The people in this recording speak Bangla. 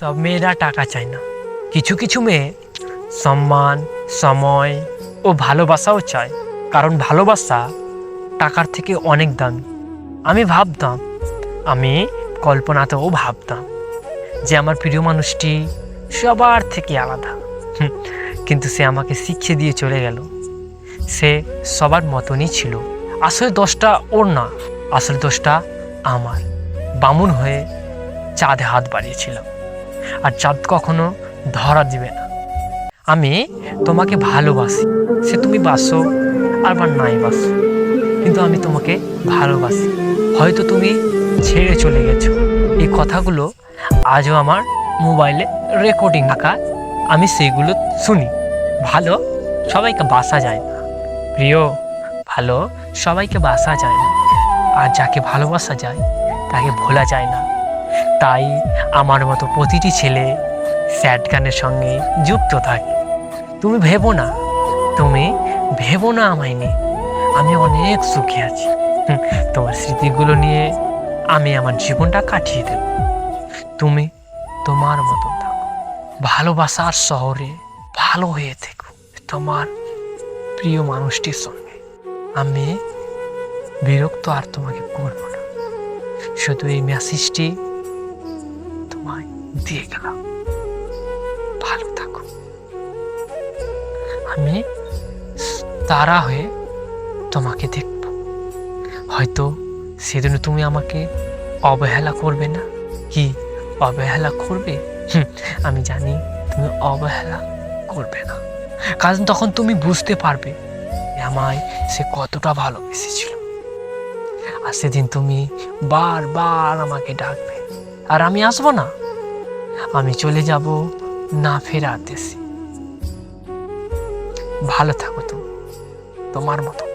সব মেয়েরা টাকা চায় না। কিছু কিছু মেয়ে সম্মান, সময় ও ভালোবাসাও চায়, কারণ ভালোবাসা টাকার থেকে অনেক দামি। আমি ভাবতাম, আমি কল্পনাতেও ভাবতাম যে আমার প্রিয় মানুষটি সবার থেকে আলাদা। কিন্তু সে আমাকে শিখিয়ে দিয়ে চলে গেল। সে সবার মতনই ছিল। আসলে দোষটা ওর না, আসলে দোষটা আমার। বামুন হয়ে চাঁদে হাত বাড়িয়েছিলাম। আর চাঁদ কখনো ধরা দিবে না। আমি তোমাকে ভালোবাসি, সে তুমি বাসো বা নাই বাসো, কিন্তু আমি তোমাকে ভালোবাসি। হয়তো তুমি ছেড়ে চলে গেছো। এই কথাগুলো আজও আমার মোবাইলে রেকর্ডিং থাকা আমি সেইগুলো শুনি। ভালো সবাইকে বাসা যায় না। প্রিয়, ভালো সবাইকে বাসা যায় না। আর যাকে ভালোবাসা যায়, তাকে ভোলা যায় না। তাই আমার মতো প্রতিটি ছেলে স্যাড গানের সঙ্গে যুক্ত থাকে। তুমি ভেবো না, তুমি ভেবো না আমায় নিয়ে। আমি অনেক সুখী আছি। তোমার স্মৃতিগুলো নিয়ে আমি আমার জীবনটা কাটিয়ে দেব। তুমি তোমার মতো থাকো। ভালোবাসার শহরে ভালো হয়ে থেকো। তোমার প্রিয় মানুষটির সঙ্গে। আমি বিরক্ত আর তোমাকে করব না। শুধু এই মেসেজটি দিয়ে গেলাম। ভালো থাকো। আমি তারা হয়ে তোমাকে দেখব। হয়তো সেদিন তুমি আমাকে অবহেলা করবে না। কি অবহেলা করবে? আমি জানি তুমি অবহেলা করবে না। কারণ তখন তুমি বুঝতে পারবে আমায় সে কতটা ভালোবেসেছিল। আর সেদিন তুমি বারবার আমাকে ডাকবে। আর আমি আসব না? আমি চলে যাব না ফেরার দেশে ভালো থাকো তুমি তোমার মতো।